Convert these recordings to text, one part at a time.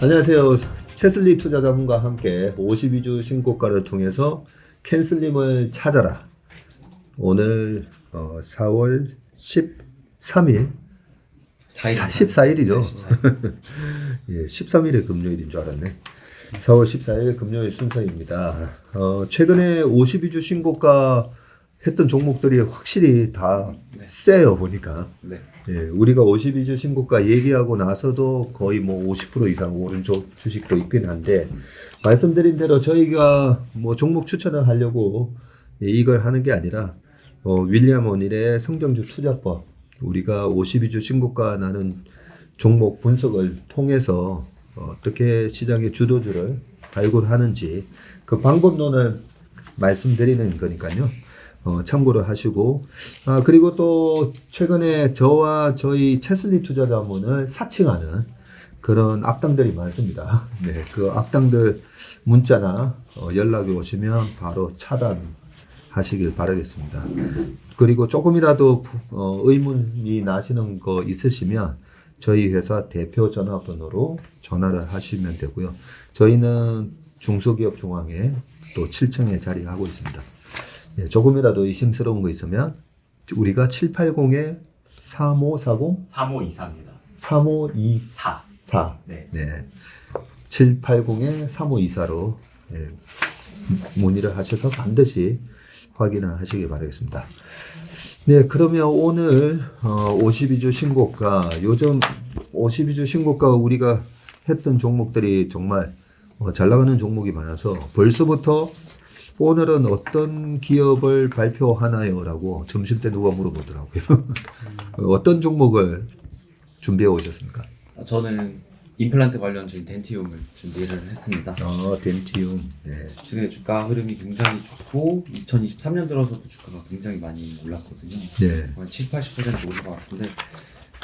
안녕하세요. 체슬리 투자자분과 함께 52주 신고가를 통해서 캔슬림을 찾아라. 오늘 어, 4월 13일, 4일 14일이죠. 예, 13일에 금요일인 줄 알았네. 4월 14일 금요일 순서입니다. 어, 최근에 52주 신고가 했던 종목들이 확실히 다 세요 보니까. 네. 예, 우리가 52주 신고가 얘기하고 나서도 거의 뭐 50% 이상 오른 조- 주식도 있긴 한데 말씀드린 대로 저희가 뭐 종목 추천을 하려고 예, 이걸 하는 게 아니라 어, 윌리엄 오닐의 성장주 투자법 우리가 52주 신고가 나는 종목 분석을 통해서 어떻게 시장의 주도주를 발굴하는지 그 방법론을 말씀드리는 거니까요. 어, 참고를 하시고 아 그리고 또 최근에 저와 저희 체슬리 투자자문을 사칭하는 그런 악당들이 많습니다. 네, 그 악당들 문자나 어, 연락이 오시면 바로 차단하시길 바라겠습니다. 그리고 조금이라도 부- 어, 의문이 나시는 거 있으시면 저희 회사 대표 전화번호로 전화를 하시면 되고요. 저희는 중소기업 중앙에 또 7층에 자리하고 있습니다. 예, 조금이라도 의심스러운 거 있으면 우리가 780에 3540 3524입니다. 3524 4. 네. 네. 780에 3524로 예, 문의를 하셔서 반드시 확인을 하시기 바라겠습니다. 네, 그러면 오늘 어, 52주 신고가 요즘 52주 신고가 우리가 했던 종목들이 정말 어, 잘 나가는 종목이 많아서 벌써부터 오늘은 어떤 기업을 발표하나요?라고 점심 때 누가 물어보더라고요. 어떤 종목을 준비해 오셨습니까? 어, 저는 임플란트 관련주인 덴티움을 준비를 했습니다. 어, 덴티움. 네. 최근에 주가 흐름이 굉장히 좋고 2023년 들어서도 주가가 굉장히 많이 올랐거든요. 네. 한 7, 80% 오른 것 같은데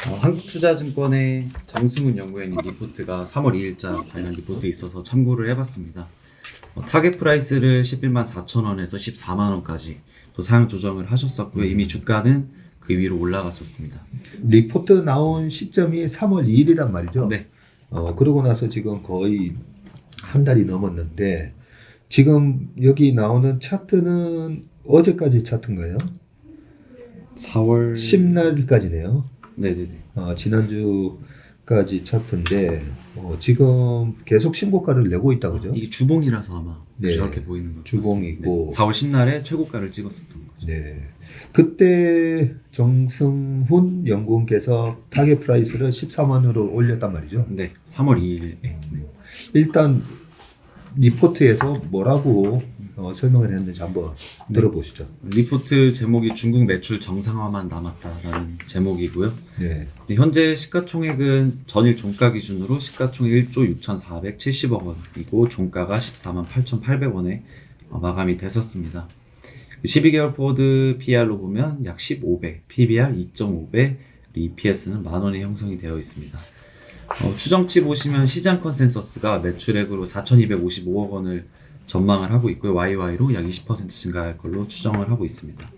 어, 한국투자증권의 정승훈 연구원님 리포트가 3월 2일자 관련 리포트에 있어서 참고를 해봤습니다. 어, 타겟 프라이스를 11만 4천 원에서 14만 원까지 또 상향 조정을 하셨었고요. 이미 주가는 그 위로 올라갔었습니다. 리포트 나온 시점이 3월 2일이란 말이죠. 네, 어, 그러고 나서 지금 거의 한 달이 넘었는데 지금 여기 나오는 차트는 어제까지 차트인가요? 4월 10날까지네요. 네네네. 어, 지난주 까지 차트인데 어, 지금 계속 신고가를 내고 있다 그죠? 이게 주봉이라서 아마 네. 저렇게 보이는 것 주봉이고. 같습니다. 네. 4월 10날에 최고가를 찍었었던 거죠. 네. 그때 정승훈 연구원께서 타겟 프라이스를 14만으로 올렸단 말이죠. 네, 3월 2일에 네. 일단 리포트에서 뭐라고 어, 설명을 했는지 한번 네. 들어보시죠. 리포트 제목이 중국 매출 정상화만 남았다라는 제목이고요. 네. 네, 현재 시가총액은 전일 종가 기준으로 시가총액 1조 6,470억 원이고 종가가 14만 8,800원에 어, 마감이 됐었습니다. 12개월 포워드 PR로 보면 약 15배, PBR 2.5배, EPS는 만 원에 형성이 되어 있습니다. 어, 추정치 보시면 시장 컨센서스가 매출액으로 4,255억 원을 전망을 하고 있고요. YY로 약 20% 증가할 걸로 추정을 하고 있습니다.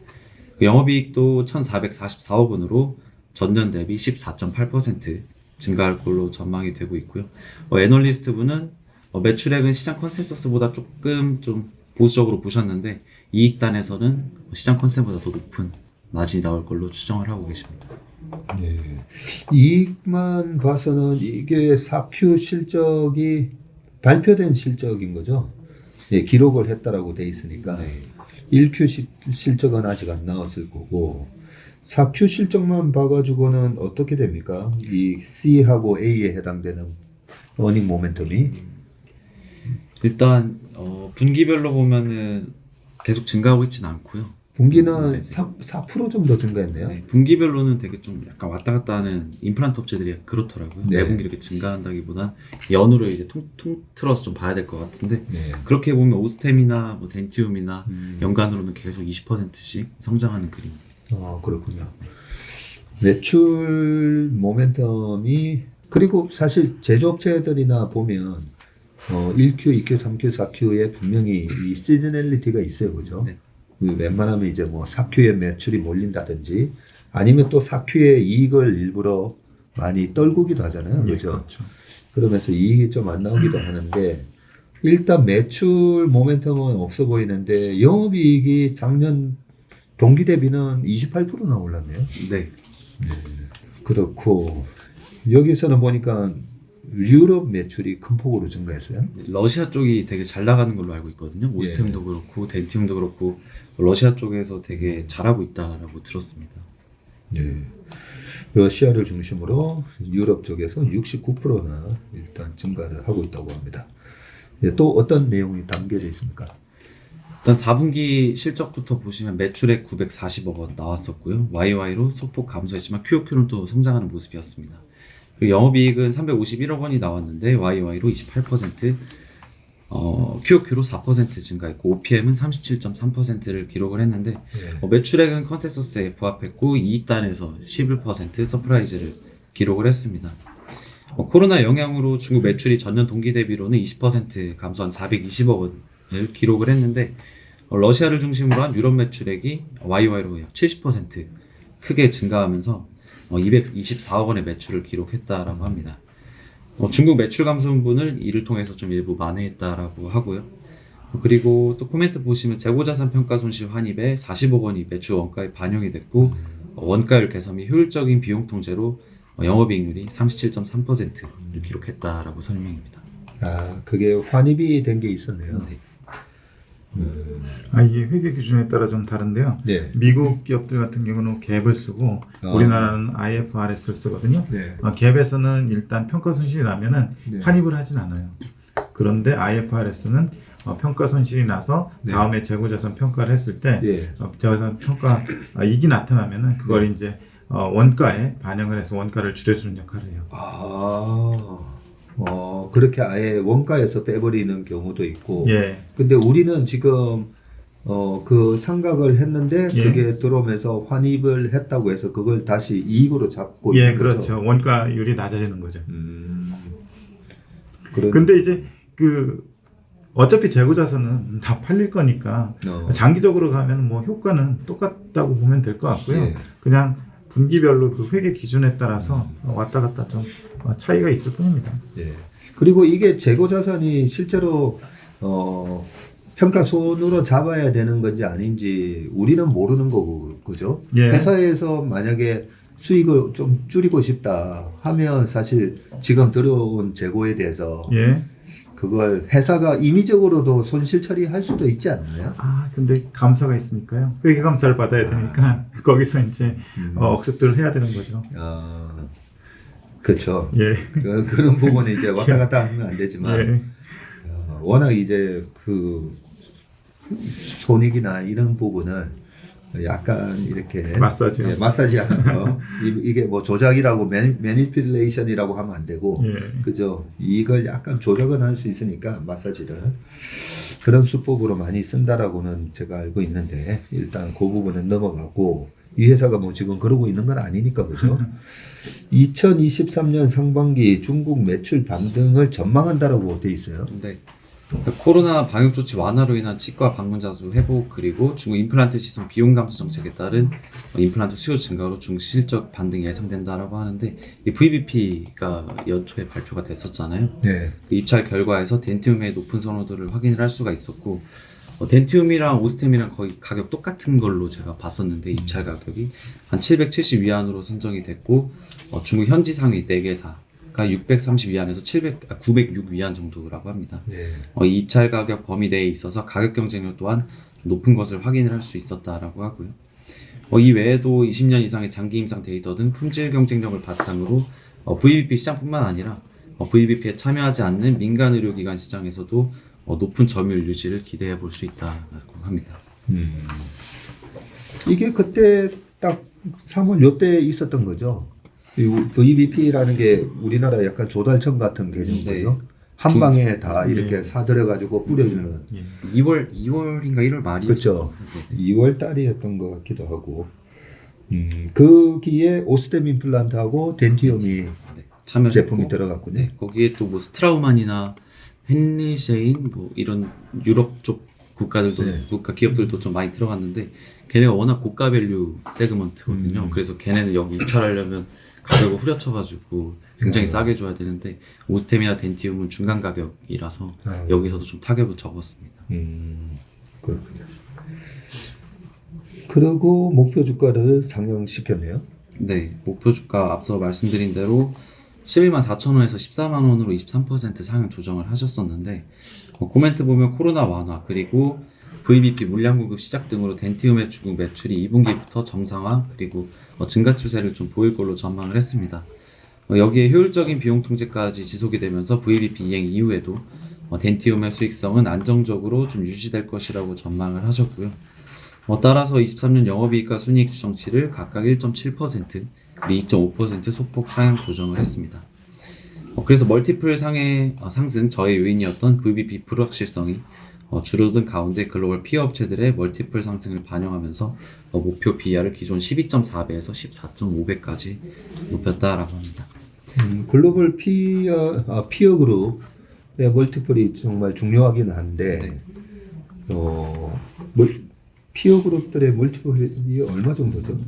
그 영업이익도 1,444억 원으로 전년 대비 14.8% 증가할 걸로 전망이 되고 있고요. 어, 애널리스트 분은 어, 매출액은 시장 컨센서스보다 조금 좀 보수적으로 보셨는데 이익단에서는 시장 컨센보다 더 높은 마진이 나올 걸로 추정을 하고 계십니다. 네. 이익만 봐서는 이게 사큐 실적이 발표된 실적인 거죠. 예, 기록을 했다라고 돼 있으니까 네. 1Q 시, 실적은 아직 안 나왔을 거고 4Q 실적만 봐가지고는 어떻게 됩니까? 이 C하고 A에 해당되는 어닝 모멘텀이 일단 어, 분기별로 보면은 계속 증가하고 있지는 않고요. 분기는 네. 4, 4% 정도 증가했네요. 네, 분기별로는 되게 좀 약간 왔다 갔다 하는 임플란트 업체들이 그렇더라고요. 네. 네. 분기 이렇게 증가한다기보단 연으로 이제 통, 통틀어서 좀 봐야 될 것 같은데 네. 그렇게 보면 오스템이나 뭐 덴티움이나 음. 연간으로는 계속 20%씩 성장하는 그림. 어, 그렇군요. 매출 모멘텀이 그리고 사실 제조업체들이나 보면 어, 1Q, 2Q, 3Q, 4Q에 분명히 이 시즈널리티가 있어요. 그죠? 네. 그 웬만하면 이제 뭐 4Q에 매출이 몰린다든지 아니면 또 4Q에 이익을 일부러 많이 떨구기도 하잖아요. 예, 그죠? 그렇죠. 그러면서 이익이 좀 안 나오기도 하는데 일단 매출 모멘텀은 없어 보이는데 영업이익이 작년 동기 대비는 28%나 올랐네요. 네. 그렇고 여기서는 보니까 유럽 매출이 큰 폭으로 증가했어요. 러시아 쪽이 되게 잘 나가는 걸로 알고 있거든요. 오스템도 그렇고 덴티움도 그렇고 러시아 쪽에서 되게 잘하고 있다라고 들었습니다. 예. 러시아를 중심으로 유럽 쪽에서 69%나 일단 증가를 하고 있다고 합니다. 예, 또 어떤 내용이 담겨져 있습니까? 일단 4분기 실적부터 보시면 매출액 940억 원 나왔었고요. YY로 소폭 감소했지만 QOQ는 또 성장하는 모습이었습니다. 그리고 영업이익은 351억 원이 나왔는데 YY로 28%, 어, QOQ로 4% 증가했고 OPM은 37.3%를 기록을 했는데 예. 어, 매출액은 컨센서스에 부합했고 이익단에서 11% 서프라이즈를 기록을 했습니다. 어, 코로나 영향으로 중국 매출이 전년 동기 대비로는 20% 감소한 420억 원을 기록을 했는데 어, 러시아를 중심으로 한 유럽 매출액이 YY로 약 70% 크게 증가하면서 어, 224억 원의 매출을 기록했다라고 합니다. 어, 중국 매출 감소분을 이를 통해서 좀 일부 만회했다라고 하고요. 그리고 또 코멘트 보시면 재고자산 평가 손실 환입에 40억 원이 매출 원가에 반영이 됐고 어, 원가율 개선 및 효율적인 비용 통제로 어, 영업이익률이 37.3%를 기록했다라고 설명입니다. 아, 그게 환입이 된 게 있었네요. 네. 아 이게 회계 기준에 따라 좀 다른데요. 네. 미국 기업들 같은 경우는 갭을 쓰고 아. 우리나라는 IFRS를 쓰거든요. 네. 어, 갭에서는 일단 평가 손실이 나면은 네. 환입을 하진 않아요. 그런데 IFRS는 어, 평가 손실이 나서 네. 다음에 재고자산 평가를 했을 때 예. 어, 재고자산 평가 아, 이익이 나타나면은 그걸 네. 이제 어, 원가에 반영을 해서 원가를 줄여주는 역할을 해요. 아, 어, 그렇게 아예 원가에서 빼버리는 경우도 있고. 예, 근데 우리는 지금 어, 그 상각을 했는데 예. 그게 들어오면서 환입을 했다고 해서 그걸 다시 이익으로 잡고 예, 있는 거죠. 그렇죠. 원가율이 낮아지는 거죠. 음. 그런 근데 이제 그 어차피 재고자산은 다 팔릴 거니까 어. 장기적으로 가면 뭐 효과는 똑같다고 보면 될 것 같고요. 예. 그냥 분기별로 그 회계 기준에 따라서 왔다 갔다 좀 차이가 있을 뿐입니다. 예. 그리고 이게 재고 자산이 실제로 어, 평가 손으로 잡아야 되는 건지 아닌지 우리는 모르는 거고 그죠? 예. 회사에서 만약에 수익을 좀 줄이고 싶다 하면 사실 지금 들어온 재고에 대해서 예. 그걸 회사가 임의적으로도 손실 처리할 수도 있지 않나요? 아 근데 감사가 있으니까요. 회계 감사를 받아야 되니까 거기서 이제 어, 억습들을 해야 되는 거죠. 아, 그렇죠. 예. 그, 그런 부분은 이제 왔다 갔다 하면 안 되지만 예. 어, 워낙 이제 그 손익이나 이런 부분을 약간 이렇게 마사지. 예, 마사지 하는 거 이- 이게 뭐 조작이라고 매니, 매니플레이션이라고 하면 안 되고 예. 그죠 이걸 약간 조작은 할 수 있으니까 마사지를 그런 수법으로 많이 쓴다라고는 제가 알고 있는데 일단 그 부분은 넘어가고 이 회사가 뭐 지금 그러고 있는 건 아니니까 그죠 2023년 상반기 중국 매출 반등을 전망한다라고 돼 있어요 네. 코로나 방역 조치 완화로 인한 치과 방문자 수 회복 그리고 중국 임플란트 시선 비용 감소 정책에 따른 어, 임플란트 수요 증가로 중 실적 반등이 예상된다라고 하는데 이 VBP가 연초에 발표가 됐었잖아요. 네 그 입찰 결과에서 덴티움의 높은 선호도를 확인을 할 수가 있었고 어, 덴티움이랑 오스템이랑 거의 가격 똑같은 걸로 제가 봤었는데 입찰 가격이 한 770 위안으로 선정이 됐고 어, 중국 현지 상위 4개사 가 630 위안에서 700, 아, 906 위안 정도라고 합니다. 네. 어, 이 입찰 가격 범위 내에 있어서 가격 경쟁력 또한 높은 것을 확인을 할 수 있었다라고 하고요. 어, 이 외에도 20년 이상의 장기 임상 데이터 등 품질 경쟁력을 바탕으로 어, VBP 시장뿐만 아니라 어, VBP에 참여하지 않는 민간 의료기관 시장에서도 어, 높은 점유율 유지를 기대해 볼 수 있다고 합니다. 음. 이게 그때 딱 3월 요때 있었던 거죠. 이 VBP라는 게 우리나라 약간 조달청 같은 개념인 네. 한 방에 다 네. 이렇게 사들여 가지고 뿌려주는. 예. 2월 2월인가 1월 말이었죠. 그렇죠. 2월 달이었던 것 같기도 하고. 음, 거기에 오스템 임플란트하고 덴티움이 네, 참여 제품이 들어갔군요. 네, 거기에 또 뭐 스트라우만이나 헨리 셰인 뭐 이런 유럽 쪽 국가들도 네. 국가 기업들도 좀 많이 들어갔는데 걔네가 워낙 고가 밸류 세그먼트거든요. 음. 그래서 걔네는 여기 입찰하려면 가격을 후려쳐가지고 굉장히 음. 싸게 줘야 되는데 오스템이나 덴티움은 중간 가격이라서 아. 여기서도 좀 타격을 적었습니다. 음, 그렇군요. 그리고 목표 주가를 상향시켰네요. 네, 목표 주가 앞서 말씀드린 대로 11만 4천 원에서 14만 원으로 23% 상향 조정을 하셨었는데 어, 코멘트 보면 코로나 완화 그리고 VBP 물량 공급 시작 등으로 덴티움의 중국 매출이 2분기부터 정상화 그리고 어, 증가 추세를 좀 보일 걸로 전망을 했습니다. 어, 여기에 효율적인 비용 통제까지 지속이 되면서 VBP 이행 이후에도 어, 덴티움의 수익성은 안정적으로 좀 유지될 것이라고 전망을 하셨고요. 어, 따라서 23년 영업이익과 순이익 추정치를 각각 1.7% 그리고 2.5% 소폭 상향 조정을 했습니다. 어, 그래서 멀티플 상의 어, 상승 저의 요인이었던 VBP 불확실성이 어, 줄어든 가운데 글로벌 피어 업체들의 멀티플 상승을 반영하면서 어, 목표 BR을 기존 12.4배에서 14.5배까지 높였다라고 합니다. 음, 글로벌 피어 아, 피어 그룹의 멀티플이 정말 중요하긴 한데 네. 어, 뭐, 피어 그룹들의 멀티플이 얼마 정도죠?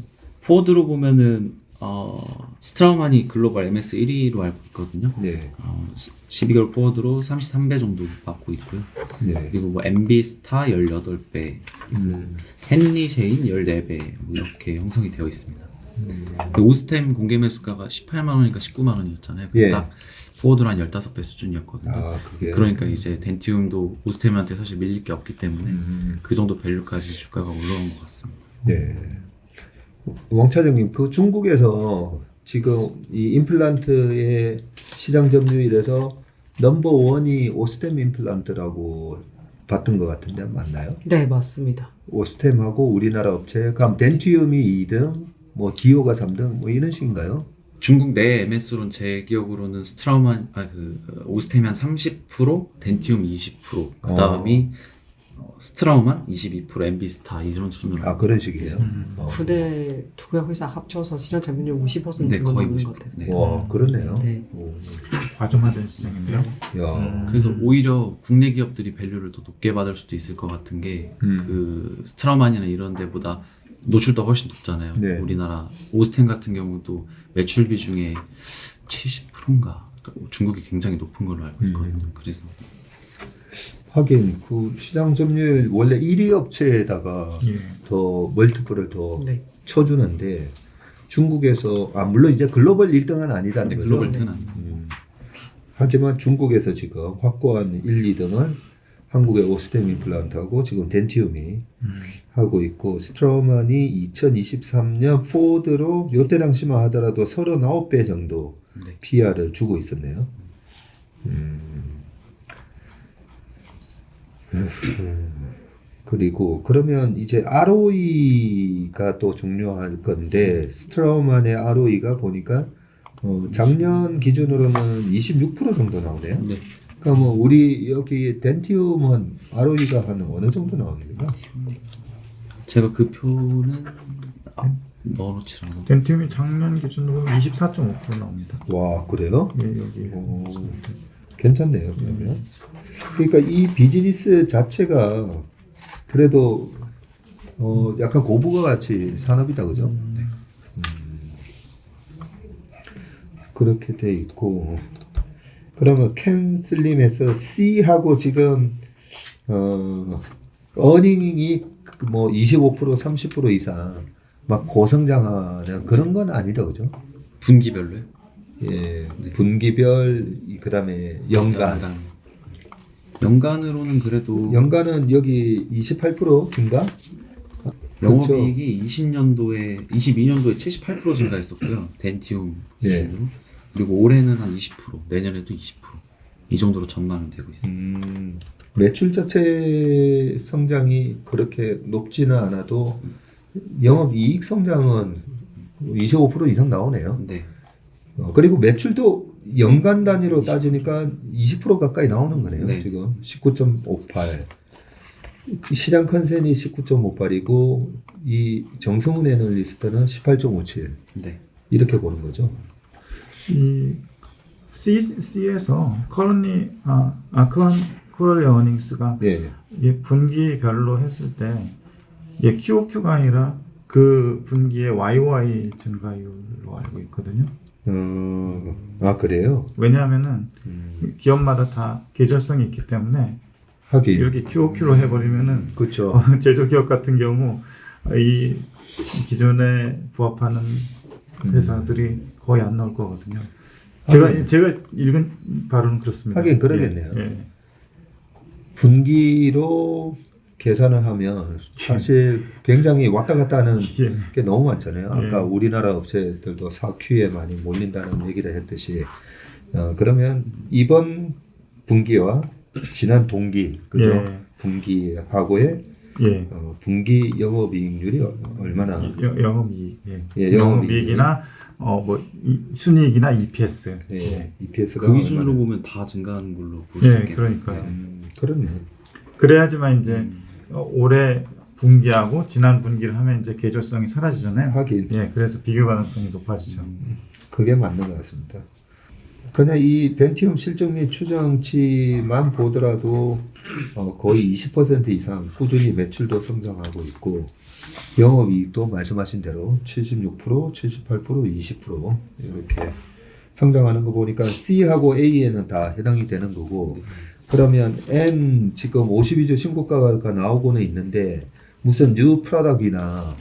포드로 보면은 어, 스트라우만이 글로벌 MS 1위로 알고 있거든요. 네, 어, 12개월 포워드로 33배 정도 받고 있고요. 네. 그리고 뭐 MB 스타 18배, 음, 헨리 셰인 14배 뭐 이렇게 형성이 되어 있습니다. 근데 오스템 공개 매수가가 18만 원이니까 19만 원이었잖아요. 예. 딱 포워드로 한 15배 수준이었거든요. 아, 그러니까 이제 덴티움도 오스템한테 사실 밀릴 게 없기 때문에 음, 그 정도 밸류까지 주가가 올라온 것 같습니다. 네. 왕 차장님, 그 중국에서 지금 이 임플란트의 시장 점유율에서 넘버 원이 오스템 임플란트라고 봤던 것 같은데 맞나요? 네, 맞습니다. 오스템하고 우리나라 업체, 그럼 덴티움이 2등, 뭐 디오가 3등, 뭐 이런 식인가요? 중국 내 MS로는 제 기억으로는 스트라우만 아그 오스템이 한 30%, 덴티움 20%, 그 다음이 어, 스트라우만 22%, 엠비스타 이런 수준으로 아 그런 식이에요. 어. 구대 두 개 회사 합쳐서 시장 점유율 50% 네, 거의 넘는 50%. 것 같아요. 네. 와 그렇네요. 네. 오, 과점화된 시장인데요. 야, 그래서 오히려 국내 기업들이 밸류를 더 높게 받을 수도 있을 것 같은 게그 음. 스트라우만이나 이런 데보다 노출도 훨씬 높잖아요. 네. 우리나라 오스템 같은 경우도 매출 비중의 70%인가 그러니까 중국이 굉장히 높은 걸로 알고 있거든요. 음. 그래서 하긴 그 시장 점유율 원래 1위 업체에다가 예. 더 멀티플을 더 네. 쳐주는데 중국에서 아 물론 이제 글로벌 1등은 아니다는 근데 거죠. 글로벌 트는 아니에요. 음. 하지만 중국에서 지금 확고한 1, 2등을 한국의 오스템 임플란트하고 지금 덴티움이 하고 있고 스트로만이 2023년 포드로 요때 당시만 하더라도 39배 정도 네. PR을 주고 있었네요. 음. 그리고 그러면 이제 ROE가 또 중요할 건데 스트로만의 ROE가 보니까 어, 작년 기준으로는 26% 정도 나오네요. 네. 그러니까 뭐 우리 여기 덴티움은 ROE가 한 어느 정도 나옵니까? 제가 그 표는 아, 넣어놓지 않아. 덴티움이 작년 기준으로 24.5% 나옵니다. 와 그래요? 예, 여기. 오, 괜찮네요 그러면. 그러니까 이 비즈니스 자체가 그래도 어 약간 고부가 가치 산업이다 그죠? 음. 그렇게 돼 있고 그러면 캔슬림에서 C하고 지금 어 어닝이 뭐 25% 30% 이상 막 고성장하는 그런 건 아니다 그죠? 분기별로요? 예, 분기별 그다음에 연간 연간 으로는 그래도 연간은 여기 28% 증가? 영업이익이 20년도에 22년도에 78% 증가했었고요. 덴티움 예. 기준으로. 그리고 올해는 한 20%, 내년에도 20%이 정도로 전망이 되고 있습니다. 음, 매출 자체 성장이 그렇게 높지는 않아도 영업 이익 성장은 25% 이상 나오네요. 네, 어, 그리고 매출도 연간 단위로 따지니까 20% 가까이 나오는 거네요. 네. 지금 19.58. 시장 컨센이 19.58이고 이 정성훈 애널리스트는 18.57 네, 이렇게 보는 거죠. 이 C, C에서 currently 아, 아 current quarterly earnings가 예. 이 분기별로 했을 때 이게 QOQ가 아니라 그 분기의 YY 증가율로 알고 있거든요. 음, 아 그래요? 왜냐하면은 음, 기업마다 다 계절성이 있기 때문에 하긴 이렇게 QOQ로 해버리면은 그렇죠. 어, 제조 기업 같은 경우 이 기존에 부합하는 회사들이 거의 안 나올 거거든요. 제가 제가 읽은 바로는 그렇습니다. 하긴 그러겠네요. 예, 예. 분기로 계산을 하면 사실 굉장히 왔다 갔다 하는 예. 게 너무 많잖아요. 아까 예. 우리나라 업체들도 4Q에 많이 몰린다는 얘기를 했듯이 어, 그러면 이번 분기와 지난 동기 그죠? 예. 분기하고의 예. 어, 분기 영업이익률이 얼- 얼마나 여- 영업이익, 예. 예, 영업이익이나 어뭐 순이익이나 EPS. 예, 예. EPS가 그 기준으로 얼마나 보면 다 증가하는 걸로 볼수 예, 있겠네요. 그러니까요. 음, 그렇네. 그래야지만 이제 어, 올해 분기하고 지난 분기를 하면 이제 계절성이 사라지잖아요. 하긴 예, 그래서 비교 가능성이 높아지죠. 그게 맞는 것 같습니다. 그냥 이 벤티움 실적 및 추정치만 보더라도 어, 거의 20% 이상 꾸준히 매출도 성장하고 있고 영업이익도 말씀하신 대로 76%, 78%, 20% 이렇게 성장하는 거 보니까 C하고 A에는 다 해당이 되는 거고 그러면 N 지금 52주 신고가가 나오고는 있는데 무슨 뉴 프로덕이나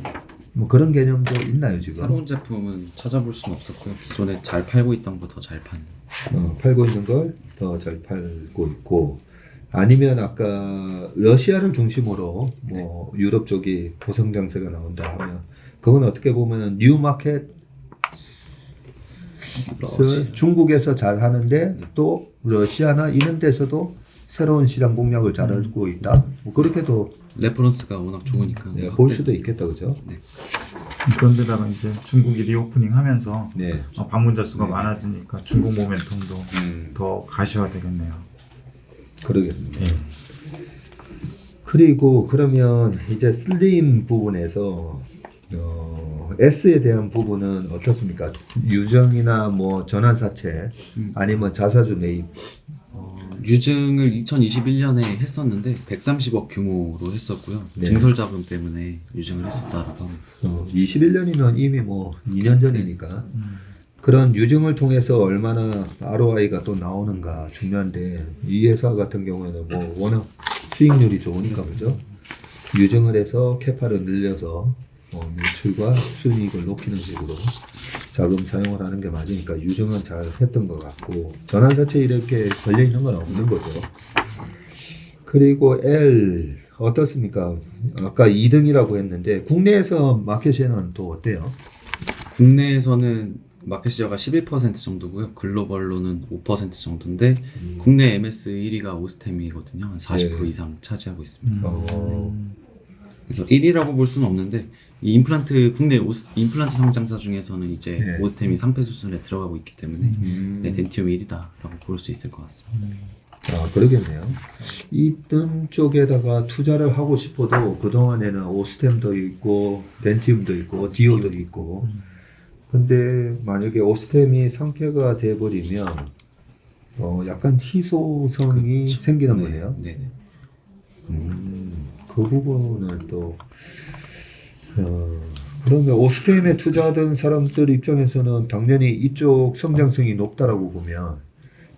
뭐 그런 개념도 있나요 지금? 새로운 제품은 찾아볼 수는 없었고요. 기존에 잘 팔고 있던 거 더 잘 파는. 어, 팔고 있는 걸 더 잘 팔고 있고 아니면 아까 러시아를 중심으로 뭐 유럽 쪽이 보성 장세가 나온다 하면 그건 어떻게 보면 뉴 마켓 중국에서 잘 하는데 또 러시아나 이런 데서도 새로운 시장 공략을 잘 하고 있다. 뭐 그렇게도 레퍼런스가 워낙 좋으니까. 네, 볼 수도 있겠다, 그죠? 그런데다가 이제 중국이 리오프닝 하면서 네. 어, 방문자 수가 많아지니까 중국 모멘텀도 음, 더 가시화되겠네요. 그러겠습니다. 예. 그리고 그러면 이제 슬림 부분에서 어, S에 대한 부분은 어떻습니까? 유정이나 뭐 전환 사채 아니면 자사주 매입 어, 유증을 2021년에 했었는데 130억 규모로 했었고요. 네. 증설 자금 때문에 유증을 했었다라고 합니다. 어, 21년이면 이미 뭐 2년 전이니까 그런 유증을 통해서 얼마나 ROI가 또 나오는가 중요한데 이 회사 같은 경우에는 뭐 워낙 수익률이 좋으니까 그죠? 유증을 해서 캐파를 늘려서 어, 매출과 순이익을 높이는 식으로 자금 사용을 하는 게 맞으니까 유증은 잘 했던 것 같고 전환사채 이렇게 걸려 있는 건 없는 거죠. 그리고 L 어떻습니까? 아까 2등이라고 했는데 국내에서 마켓시에는 또 어때요? 국내에서는 마켓 시어가 11% 정도고요. 글로벌로는 5% 정도인데 국내 MS 1위가 오스템이거든요. 한 40% 네. 이상 차지하고 있습니다. 어, 그래서 1위라고 볼 수는 없는데 이 임플란트 국내 오스, 임플란트 상장사 중에서는 이제 네. 오스템이 상패 수순에 들어가고 있기 때문에 음. 네, 덴티움 1위다라고 볼수 있을 것 같습니다. 아, 그러겠네요. 이등 쪽에다가 투자를 하고 싶어도 그동안에는 오스템도 있고, 덴티움도 있고, 디오도 있고. 근데 만약에 오스템이 상폐가 돼버리면, 어, 약간 희소성이 생기는 네, 거네요. 네, 네. 음, 그 부분을 또, 어, 그러면 오스템에 투자하던 사람들 입장에서는 당연히 이쪽 성장성이 높다라고 보면,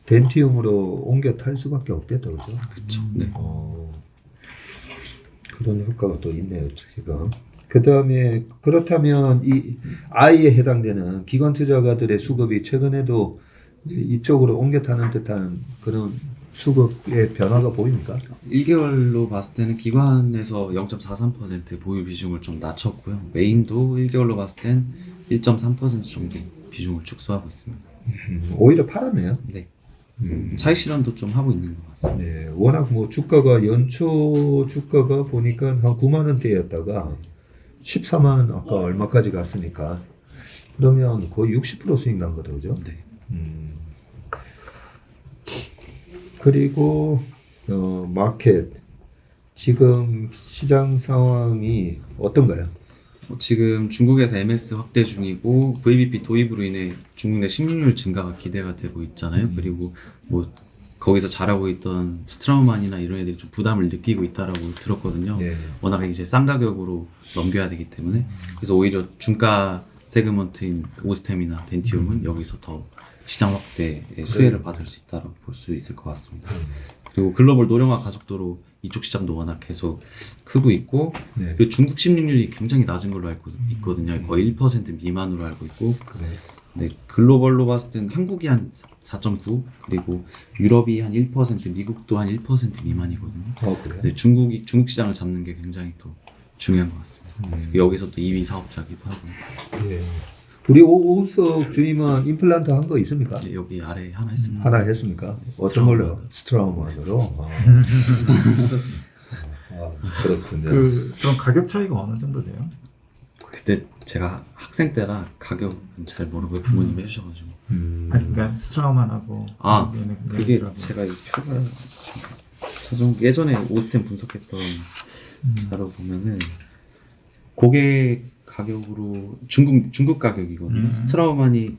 덴티움으로 옮겨 탈 수밖에 없겠다, 그죠? 그렇죠. 네. 어, 그런 효과가 또 있네요, 지금. 그 다음에, 그렇다면, 이, I에 해당되는 기관 투자가들의 수급이 최근에도 이쪽으로 옮겨 타는 듯한 그런 수급의 변화가 보입니까? 1개월로 봤을 때는 기관에서 0.43% 보유 비중을 좀 낮췄고요. 메인도 1개월로 봤을 땐 1.3% 정도 비중을 축소하고 있습니다. 음, 오히려 팔았네요. 네. 음. 차익 실현도 좀 하고 있는 것 같습니다. 네, 워낙 뭐 주가가 연초 주가가 보니까 한 9만 원대였다가 14만 아까 얼마까지 갔으니까 그러면 거의 60% 수익 난 거죠, 그죠? 네. 음. 그리고 어, 마켓 지금 시장 상황이 어떤가요? 어, 지금 중국에서 MS 확대 중이고 VBP 도입으로 인해 중국 내 식료율 증가가 기대가 되고 있잖아요. 그리고 뭐 거기서 잘하고 있던 스트라우만이나 이런 애들이 좀 부담을 느끼고 있다라고 들었거든요. 네. 워낙 이제 싼 가격으로 넘겨야 되기 때문에 그래서 오히려 중가 세그먼트인 오스템이나 덴티움은 여기서 더 시장 확대의 수혜를 받을 수 있다고 볼 수 있을 것 같습니다. 그리고 글로벌 노령화 가속도로 이쪽 시장도 워낙 계속 크고 있고 네. 그리고 중국 침입률이 굉장히 낮은 걸로 알고 있거든요. 거의 1% 미만으로 알고 있고 그래. 네, 글로벌로 봤을 때는 한국이 한 4.9 그리고 유럽이 한 1% 미국도 한 1% 미만이거든요. 어 그래. 네, 중국이 중국 시장을 잡는 게 굉장히 또 중요한 것 같습니다. 여기서 또 2위 사업자 기도 하고 예. 우리 오우석 주임은 임플란트 한 거 있습니까? 네, 여기 아래 하나 있습니다. 하나 했습니까? 어떤 스트라우마. 걸로? 스트라우마로. 아. 아, 그렇군요. 그 그럼 가격 차이가 어느 정도 돼요? 그때 제가 학생 때라 가격은 잘 모르고 부모님 이 해주셔가지고 음. 아니 그러니까 스트라우만하고 아 그게. 제가 이 표가 예전에 오스템 분석했던 자료 보면은 고객 가격으로 중국 중국 가격이거든요. 음. 스트라우만이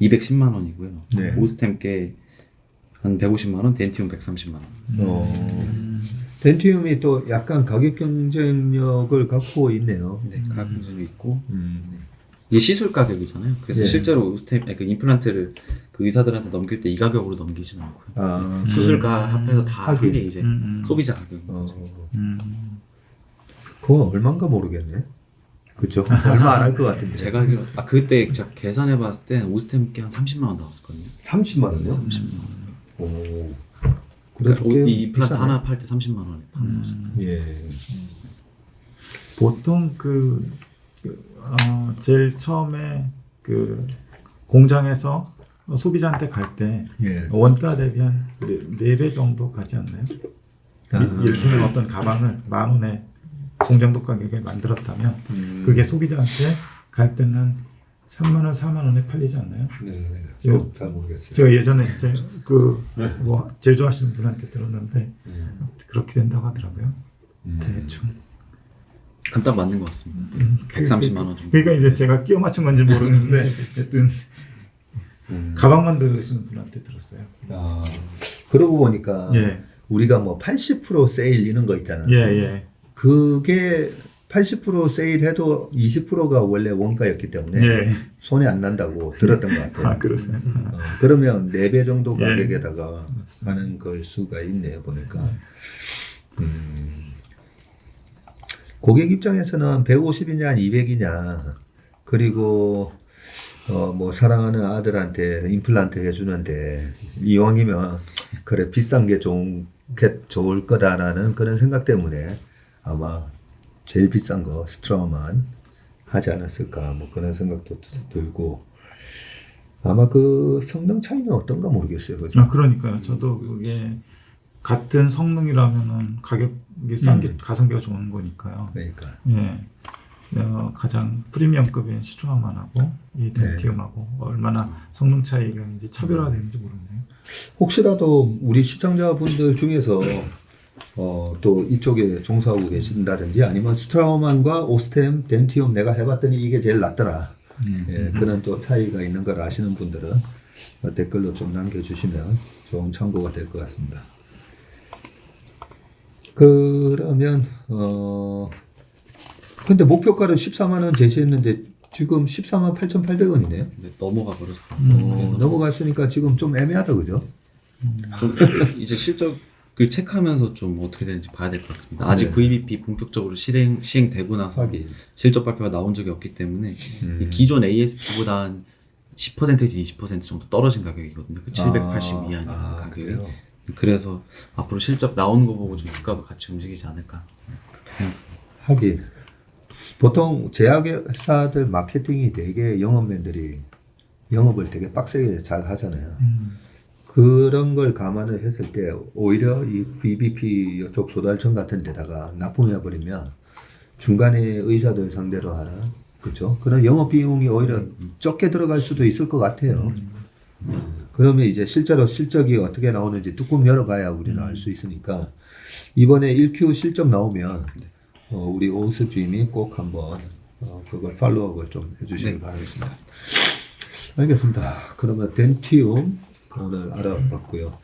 210만 원이고요. 네. 오스템 게한 150만 원, 덴티움 130만 원. 어. 덴티움이 또 약간 가격 경쟁력을 갖고 있네요. 네, 가격 경쟁이 있고 음. 이게 시술 가격이잖아요. 그래서 네. 실제로 오스템 아니, 그 임플란트를 그 의사들한테 넘길 때 이 가격으로 넘기지는 않고요. 아, 수술가 합해서 다 하긴. 한게 이제 음, 음. 소비자 가격인 어. 음. 그건 얼마인가 모르겠네. 그죠? 얼마 안 할 것 같은데. 제가 알기로 아 그때 제가 계산해 봤을 때 오스템 게한 30만 원 나왔었거든요. 30만 원요? 30만 원. 오. 그러니까 꽤이 임플란트 비싸네. 하나 팔 때 30만 원에 파는 거죠. 예. 보통 그, 그, 어, 제일 처음에 그 공장에서 소비자한테 갈 때 예. 원가 대비 한 4배 정도 가지 않나요? 아. 이- 이를테면 어떤 가방을 만 원에 공정도 가격에 만들었다면 음. 그게 소비자한테 갈 때는 한 3만 원, 4만 원에 팔리지 않나요? 네. 저- 저, 잘 모르겠어요. 제가 예전에 이제 그뭐 제조하시는 분한테 들었는데 그렇게 된다고 하더라고요. 음. 대충. 그건 딱 맞는 것 같습니다. 음, 130만 원 정도. 그러니까 이제 제가 끼워 맞춘 건지 모르는데 하여튼 음. 가방 만드시는 분한테 들었어요. 아, 그러고 보니까 예. 우리가 뭐 80% 세일 이런 거 있잖아. 예, 예. 그게 80% 세일해도 20%가 원래 원가였기 때문에 예. 손이 안 난다고 들었던 것 같아요. 아, 그러세요. 어, 그러면 4배 정도 예. 가격에다가 맞습니다. 하는 걸 수가 있네요, 보니까. 음. 고객 입장에서는 150이냐, 200이냐, 그리고, 어, 뭐, 사랑하는 아들한테 임플란트 해주는데, 이왕이면, 그래, 비싼 게 좋은, 게 좋을 거다라는 그런 생각 때문에 아마 제일 비싼 거, 스트라우만 하지 않았을까, 뭐 그런 생각도 드- 들고, 아마 그 성능 차이는 어떤가 모르겠어요. 그죠? 아, 그러니까요. 저도 그게 같은 성능이라면은 가격이 싼게 가성비가 좋은 거니까요. 그러니까. 예. 어, 가장 프리미엄급인 스트라만하고 이 덴티움하고 얼마나 성능 차이가 이제 차별화되는지 모르네요. 혹시라도 우리 시청자분들 중에서 어, 또 이쪽에 종사하고 계신다든지 아니면 스트라우만과 오스템, 덴티움 내가 해봤더니 이게 제일 낫더라. 예, 그런 또 차이가 있는 걸 아시는 분들은 어, 댓글로 좀 남겨주시면 좋은 참고가 될 것 같습니다. 그러면 어 근데 목표가를 14만 원 제시했는데 지금 14만 8,800원이네요. 네, 넘어가 버렸어요. 어, 넘어갔으니까 지금 좀 애매하다 그죠? 좀 이제 실적 을 체크하면서 좀 어떻게 되는지 봐야 될 것 같습니다. 아직 네. VBP 본격적으로 실행 시행되고 나서 하긴. 실적 발표가 나온 적이 없기 때문에 음. 이 기존 ASP보다 한 10%에서 20% 정도 떨어진 가격이거든요. 그 780 아, 이하니까 아, 가격이. 그래요? 그래서 앞으로 실적 나오는 거 보고 좀 주가도 같이 움직이지 않을까 그렇게 생각합니다. 하긴 보통 제약회사들 마케팅이 되게 영업맨들이 영업을 되게 빡세게 잘 하잖아요. 그런 걸 감안을 했을 때 오히려 이 VBP 이쪽 소달청 같은 데다가 납품해 버리면 중간에 의사들 상대로 하는 그렇죠. 그런 영업 비용이 오히려 적게 들어갈 수도 있을 것 같아요. 그러면 이제 실제로 실적이 어떻게 나오는지 뚜껑 열어봐야 우리는 알 수 있으니까 이번에 1Q 실적 나오면 어, 우리 오은수 주임이 꼭 한번 어, 그걸 팔로우업을 좀 해주시길 네, 바라겠습니다. 알겠습니다. 그러면 덴티움 오늘 알아봤고요.